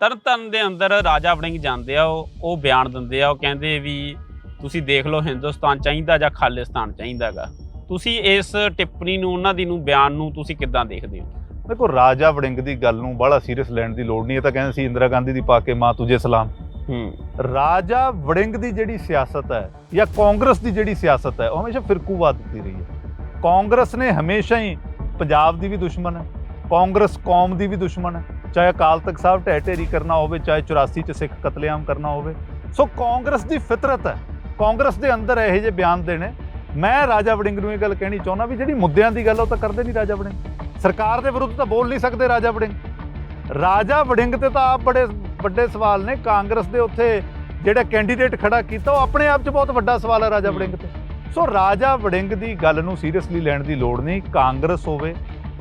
ਤਰਨਤਾਰਨ ਦੇ ਅੰਦਰ ਰਾਜਾ ਵੜਿੰਗ ਜਾਂਦੇ ਆ ਉਹ ਉਹ ਬਿਆਨ ਦਿੰਦੇ ਆ ਉਹ ਕਹਿੰਦੇ ਵੀ ਤੁਸੀਂ ਦੇਖ ਲਓ ਹਿੰਦੁਸਤਾਨ ਚਾਹੀਦਾ ਜਾਂ ਖਾਲਿਸਤਾਨ ਚਾਹੀਦਾਗਾ। ਤੁਸੀਂ ਇਸ ਟਿੱਪਣੀ ਨੂੰ ਉਹਨਾਂ ਦੀ ਨੂੰ ਬਿਆਨ ਨੂੰ ਤੁਸੀਂ ਕਿੱਦਾਂ ਦੇਖਦੇ ਹੋ? ਦੇਖੋ ਰਾਜਾ ਵੜਿੰਗ ਦੀ ਗੱਲ ਨੂੰ ਬੜਾ ਸੀਰੀਅਸ ਲੈਣ ਦੀ ਲੋੜ ਨਹੀਂ ਇਹ ਤਾਂ ਕਹਿੰਦੇ ਸੀ ਇੰਦਰਾ ਗਾਂਧੀ ਦੀ ਪਾ ਕੇ ਮਾਂ ਤੁਝੇ ਸਲਾਮ। ਹੂੰ। ਰਾਜਾ ਵੜਿੰਗ ਦੀ ਜਿਹੜੀ ਸਿਆਸਤ ਹੈ ਜਾਂ ਕਾਂਗਰਸ ਦੀ ਜਿਹੜੀ ਸਿਆਸਤ ਹੈ ਉਹ ਹਮੇਸ਼ਾ ਫਿਰਕੂਵਾਦ ਦੀ ਰਹੀ ਹੈ। ਕਾਂਗਰਸ ਨੇ ਹਮੇਸ਼ਾ ਹੀ ਪੰਜਾਬ ਦੀ ਵੀ ਦੁਸ਼ਮਣ ਹੈ ਕਾਂਗਰਸ ਕੌਮ ਦੀ ਵੀ ਦੁਸ਼ਮਣ ਹੈ। ਚਾਹੇ ਅਕਾਲ ਤਖਤ ਸਾਹਿਬ ਢਹਿ ਢੇਰੀ ਕਰਨਾ ਹੋਵੇ, ਚਾਹੇ 84 ਚ ਸਿੱਖ ਕਤਲੇਆਮ ਕਰਨਾ ਹੋਵੇ। ਸੋ ਕਾਂਗਰਸ ਦੀ ਫਿਤਰਤ ਹੈ। ਕਾਂਗਰਸ ਦੇ ਅੰਦਰ ਇਹੋ ਜਿਹੇ ਬਿਆਨ ਦੇਣੇ। ਮੈਂ ਰਾਜਾ ਵੜਿੰਗ ਨੂੰ ਇਹ ਗੱਲ ਕਹਿਣੀ ਚਾਹੁੰਦਾ ਵੀ ਜਿਹੜੀ ਮੁੱਦਿਆਂ ਦੀ ਗੱਲ ਉਹ ਤਾਂ ਕਰਦੇ ਨਹੀਂ ਰਾਜਾ ਵੜਿੰਗ। ਸਰਕਾਰ ਦੇ ਵਿਰੁੱਧ ਤਾਂ ਬੋਲ ਨਹੀਂ ਸਕਦੇ ਰਾਜਾ ਵੜਿੰਗ। ਰਾਜਾ ਵੜਿੰਗ ਤੇ ਤਾਂ ਆਪ ਬੜੇ ਵੱਡੇ ਸਵਾਲ ਨੇ। ਕਾਂਗਰਸ ਦੇ ਉੱਥੇ ਜਿਹੜਾ ਕੈਂਡੀਡੇਟ ਖੜਾ ਕੀਤਾ, ਉਹ ਆਪਣੇ ਆਪ 'ਚ ਬਹੁਤ ਵੱਡਾ ਸਵਾਲ ਹੈ ਰਾਜਾ ਵੜਿੰਗ ਤੇ। ਸੋ ਰਾਜਾ ਵੜਿੰਗ ਦੀ ਗੱਲ ਨੂੰ ਸੀਰੀਅਸਲੀ ਲੈਣ ਦੀ ਲੋੜ ਨਹੀਂ। ਕਾਂਗਰਸ ਹੋਵੇ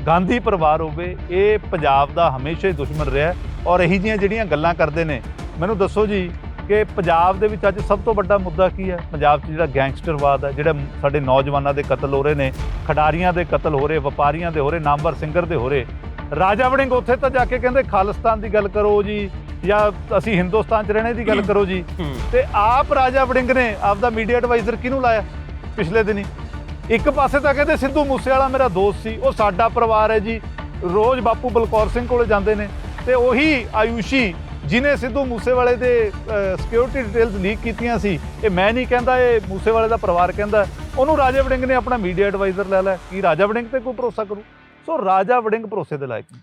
ਗਾਂਧੀ ਪਰਿਵਾਰ ਹੋਵੇ ਇਹ ਪੰਜਾਬ ਦਾ ਹਮੇਸ਼ਾ ਹੀ ਦੁਸ਼ਮਣ ਰਿਹਾ ਔਰ ਇਹੀ ਜੀਆਂ ਜਿਹੜੀਆਂ ਗੱਲਾਂ ਕਰਦੇ ਨੇ ਮੈਨੂੰ ਦੱਸੋ ਜੀ ਕਿ ਪੰਜਾਬ ਦੇ ਵਿੱਚ ਅੱਜ ਸਭ ਤੋਂ ਵੱਡਾ ਮੁੱਦਾ ਕੀ ਹੈ? ਪੰਜਾਬ 'ਚ ਜਿਹੜਾ ਗੈਂਗਸਟਰਵਾਦ ਹੈ ਜਿਹੜਾ ਸਾਡੇ ਨੌਜਵਾਨਾਂ ਦੇ ਕਤਲ ਹੋ ਰਹੇ ਨੇ ਖਿਡਾਰੀਆਂ ਦੇ ਕਤਲ ਹੋ ਰਹੇ ਵਪਾਰੀਆਂ ਦੇ ਹੋ ਰਹੇ ਨਾਮਵਰ ਸਿੰਗਰ ਦੇ ਹੋ ਰਹੇ ਰਾਜਾ ਵੜਿੰਗ ਉੱਥੇ ਤਾਂ ਜਾ ਕੇ ਕਹਿੰਦੇ ਖਾਲਿਸਤਾਨ ਦੀ ਗੱਲ ਕਰੋ ਜੀ ਜਾਂ ਅਸੀਂ ਹਿੰਦੁਸਤਾਨ 'ਚ ਰਹਿਣੇ ਦੀ ਗੱਲ ਕਰੋ ਜੀ ਤੇ ਆਪ ਰਾਜਾ ਵੜਿੰਗ ਨੇ ਆਪਦਾ ਮੀਡੀਆ ਐਡਵਾਈਜ਼ਰ ਕਿਹਨੂੰ ਲਾਇਆ ਪਿਛਲੇ ਦਿਨੀ? ਇੱਕ ਪਾਸੇ ਤਾਂ ਕਹਿੰਦੇ ਸਿੱਧੂ ਮੂਸੇਵਾਲਾ ਮੇਰਾ ਦੋਸਤ ਸੀ, ਉਹ ਸਾਡਾ ਪਰਿਵਾਰ ਹੈ ਜੀ। ਰੋਜ਼ ਬਾਪੂ ਬਲਕੌਰ ਸਿੰਘ ਕੋਲੇ ਜਾਂਦੇ ਨੇ ਤੇ ਉਹੀ ਆਯੂਸ਼ੀ ਜਿਨੇ ਸਿੱਧੂ ਮੂਸੇਵਾਲੇ ਦੇ ਸਿਕਿਉਰਿਟੀ ਡਿਟੇਲਸ ਲੀਕ ਕੀਤੀਆਂ ਸੀ, ਇਹ ਮੈਂ ਨਹੀਂ ਕਹਿੰਦਾ, ਇਹ ਮੂਸੇਵਾਲੇ ਦਾ ਪਰਿਵਾਰ ਕਹਿੰਦਾ। ਉਹਨੂੰ ਰਾਜਾ ਵੜਿੰਗ ਨੇ ਆਪਣਾ ਮੀਡੀਆ ਐਡਵਾਈਜ਼ਰ ਲੈ ਲਿਆ। ਕੀ ਰਾਜਾ ਵੜਿੰਗ ਤੇ ਕੋਈ ਭਰੋਸਾ ਕਰੂ? ਸੋ ਰਾਜਾ ਵੜਿੰਗ ਭਰੋਸੇ ਦੇ ਲਾਇਕ ਨਹੀਂ